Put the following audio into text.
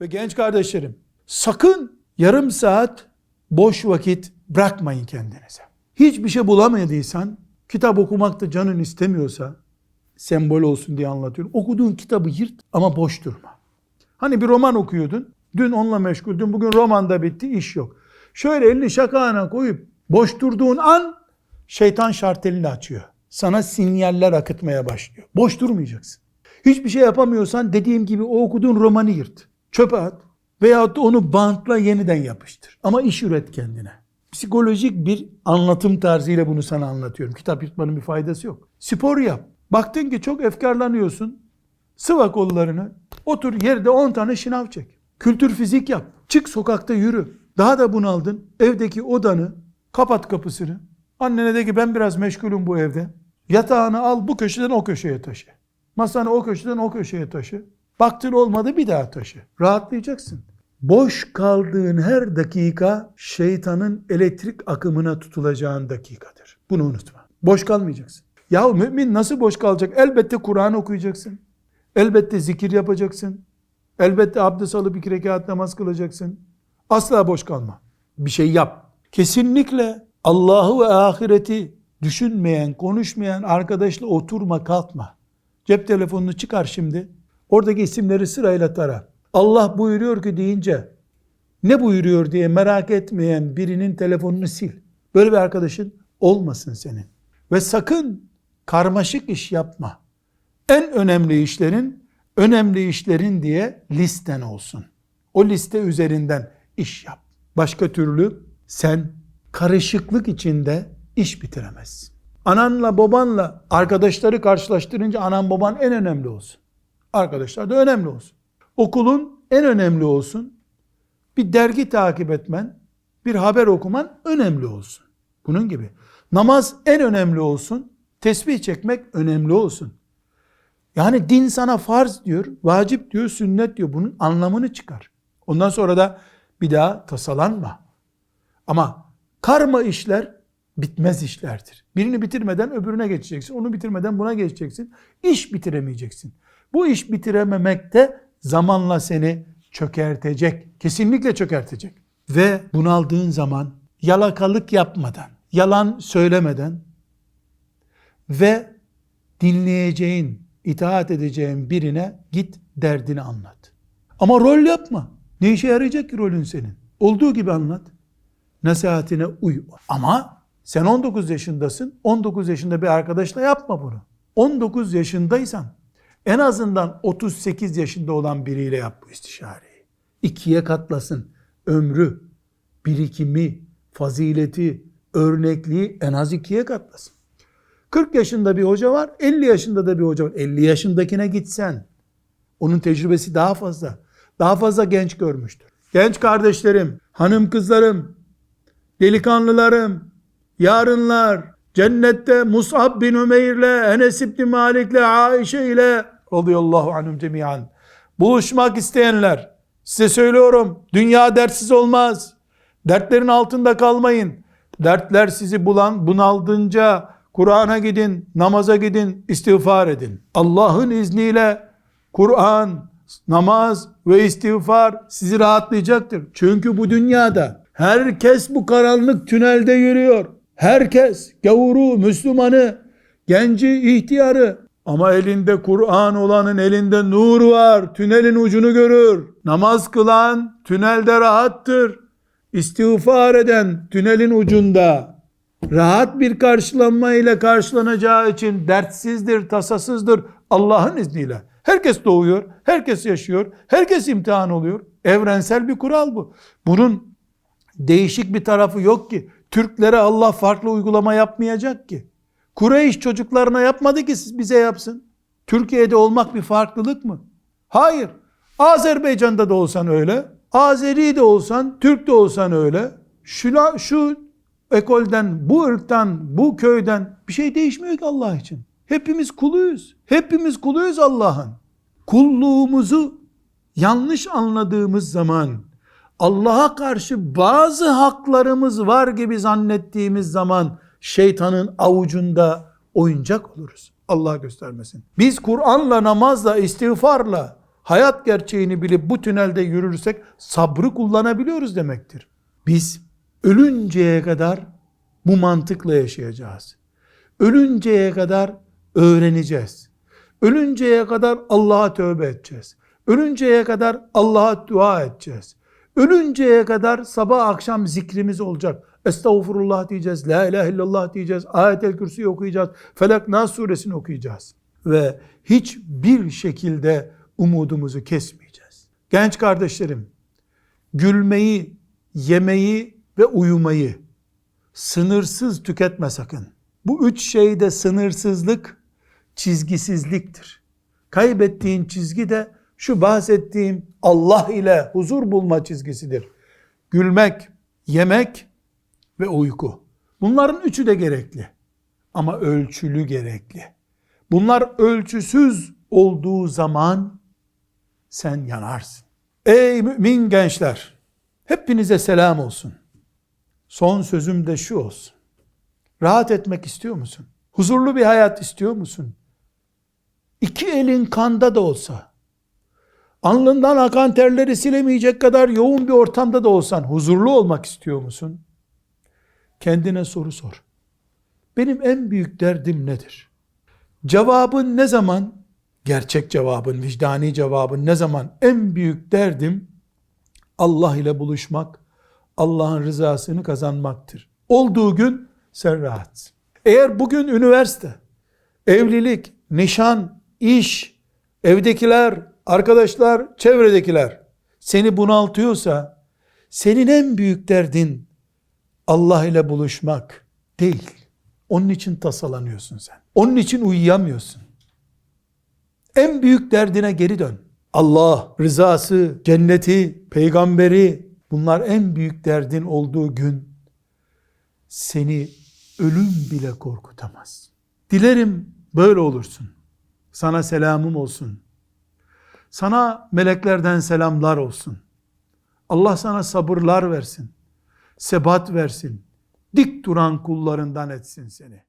Ve genç kardeşlerim sakın yarım saat boş vakit bırakmayın kendinize. Hiçbir şey bulamadıysan kitap okumakta canın istemiyorsa sembol olsun diye anlatıyorum. Okuduğun kitabı yırt ama boş durma. Hani bir roman okuyordun. Dün onunla meşguldün. Bugün romanda bitti. iş yok. Şöyle elini şakağına koyup boş durduğun an şeytan şartelini açıyor. Sana sinyaller akıtmaya başlıyor. Boş durmayacaksın. Hiçbir şey yapamıyorsan dediğim gibi o okuduğun romanı yırt. Çöpe at. Veyahut onu bantla yeniden yapıştır. Ama iş üret kendine. Psikolojik bir anlatım tarzıyla bunu sana anlatıyorum. Kitap yırtmanın bir faydası yok. Spor yap. Baktın ki çok efkarlanıyorsun. Sıva kollarını. Otur yerde 10 tane şınav çek. Kültür fizik yap. Çık sokakta yürü. Daha da bunaldın. Evdeki odanı kapat kapısını. Annene de ki ben biraz meşgulüm bu evde. Yatağını al bu köşeden o köşeye taşı. Masanı o köşeden o köşeye taşı. Baktın olmadı bir daha taşı. Rahatlayacaksın. Boş kaldığın her dakika şeytanın elektrik akımına tutulacağın dakikadır. Bunu unutma. Boş kalmayacaksın. Ya mümin nasıl boş kalacak? Elbette Kur'an okuyacaksın. Elbette zikir yapacaksın. Elbette abdest alıp iki rekat namaz kılacaksın. Asla boş kalma. Bir şey yap. Kesinlikle Allah'ı ve ahireti düşünmeyen, konuşmayan arkadaşla oturma, kalkma. Cep telefonunu çıkar şimdi. Oradaki isimleri sırayla tara. Allah buyuruyor ki deyince ne buyuruyor diye merak etmeyen birinin telefonunu sil. Böyle bir arkadaşın olmasın senin. Ve sakın karmaşık iş yapma. En önemli işlerin önemli işlerin diye listen olsun. O liste üzerinden iş yap. Başka türlü sen karışıklık içinde iş bitiremezsin. Ananla babanla arkadaşları karşılaştırınca anan baban en önemli olsun. Arkadaşlar da önemli olsun. Okulun en önemli olsun. Bir dergi takip etmen, bir haber okuman önemli olsun. Bunun gibi. Namaz en önemli olsun. Tesbih çekmek önemli olsun. Yani din sana farz diyor, vacip diyor, sünnet diyor. Bunun anlamını çıkar. Ondan sonra da bir daha tasalanma. Ama karma işler bitmez işlerdir. Birini bitirmeden öbürüne geçeceksin. Onu bitirmeden buna geçeceksin. İş bitiremeyeceksin. Bu iş bitirememek de zamanla seni çökertecek. Kesinlikle çökertecek. Ve bunaldığın zaman yalakalık yapmadan, yalan söylemeden ve dinleyeceğin, itaat edeceğin birine git derdini anlat. Ama rol yapma. Ne işe yarayacak ki rolün senin? Olduğu gibi anlat. Nasihatine uy. Ama sen 19 yaşındasın. 19 yaşında bir arkadaşla yapma bunu. 19 yaşındaysan en azından 38 yaşında olan biriyle yap bu istişareyi. İkiye katlasın. Ömrü, birikimi, fazileti, örnekliği en az ikiye katlasın. 40 yaşında bir hoca var, 50 yaşında da bir hoca var. 50 yaşındakine gitsen, onun tecrübesi daha fazla. Daha fazla genç görmüştür. Genç kardeşlerim, hanım kızlarım, delikanlılarım, yarınlar, cennette Mus'ab bin Ümeyr'le, Enes İbni Malik'le, Aişe ile radıyallahu anhum cemiyan buluşmak isteyenler, size söylüyorum, dünya dertsiz olmaz. Dertlerin altında kalmayın. Dertler sizi bulan, bunaldınca Kur'an'a gidin, namaza gidin, istiğfar edin. Allah'ın izniyle Kur'an, namaz ve istiğfar sizi rahatlayacaktır. Çünkü bu dünyada herkes bu karanlık tünelde yürüyor. Herkes gavuru, Müslümanı, genci, ihtiyarı ama elinde Kur'an olanın elinde nur var. Tünelin ucunu görür. Namaz kılan tünelde rahattır. İstiğfar eden tünelin ucunda rahat bir karşılanma ile karşılanacağı için dertsizdir, tasasızdır Allah'ın izniyle. Herkes doğuyor, herkes yaşıyor, herkes imtihan oluyor. Evrensel bir kural bu. Bunun değişik bir tarafı yok ki. Türklere Allah farklı uygulama yapmayacak ki. Kureyş çocuklarına yapmadı ki siz bize yapsın. Türkiye'de olmak bir farklılık mı? Hayır. Azerbaycan'da da olsan öyle. Azeri de olsan, Türk de olsan öyle. Şu, şu ekolden, bu ırktan, bu köyden bir şey değişmiyor ki Allah için. Hepimiz kuluyuz. Hepimiz kuluyuz Allah'ın. Kulluğumuzu yanlış anladığımız zaman, Allah'a karşı bazı haklarımız var gibi zannettiğimiz zaman şeytanın avucunda oyuncak oluruz. Allah göstermesin. Biz Kur'an'la, namazla, istiğfarla hayat gerçeğini bilip bu tünelde yürürsek sabrı kullanabiliyoruz demektir. Biz ölünceye kadar bu mantıkla yaşayacağız. Ölünceye kadar öğreneceğiz. Ölünceye kadar Allah'a tövbe edeceğiz. Ölünceye kadar Allah'a dua edeceğiz. Ölünceye kadar sabah akşam zikrimiz olacak. Estağfurullah diyeceğiz, La ilahe illallah diyeceğiz, Ayet-el Kürsi'yi okuyacağız, Felak Nas suresini okuyacağız. Ve hiçbir şekilde umudumuzu kesmeyeceğiz. Genç kardeşlerim, gülmeyi, yemeyi ve uyumayı sınırsız tüketme sakın. Bu üç şeyde sınırsızlık çizgisizliktir. Kaybettiğin çizgi de şu bahsettiğim Allah ile huzur bulma çizgisidir. Gülmek, yemek ve uyku. Bunların üçü de gerekli. Ama ölçülü gerekli. Bunlar ölçüsüz olduğu zaman sen yanarsın. Ey mümin gençler, hepinize selam olsun. Son sözüm de şu olsun. Rahat etmek istiyor musun? Huzurlu bir hayat istiyor musun? İki elin kanda da olsa, alnından akan terleri silemeyecek kadar yoğun bir ortamda da olsan huzurlu olmak istiyor musun? Kendine soru sor. Benim en büyük derdim nedir? Cevabın ne zaman? Gerçek cevabın, vicdani cevabın ne zaman? En büyük derdim Allah ile buluşmak, Allah'ın rızasını kazanmaktır. Olduğu gün sen rahatsın. Eğer bugün üniversite, evlilik, nişan, iş, evdekiler, arkadaşlar, çevredekiler seni bunaltıyorsa senin en büyük derdin Allah ile buluşmak değil. Onun için tasalanıyorsun sen. Onun için uyuyamıyorsun. En büyük derdine geri dön. Allah, rızası, cenneti, peygamberi bunlar en büyük derdin olduğu gün seni ölüm bile korkutamaz. Dilerim böyle olursun. Sana selamım olsun. Sana meleklerden selamlar olsun. Allah sana sabırlar versin. Sebat versin. Dik duran kullarından etsin seni.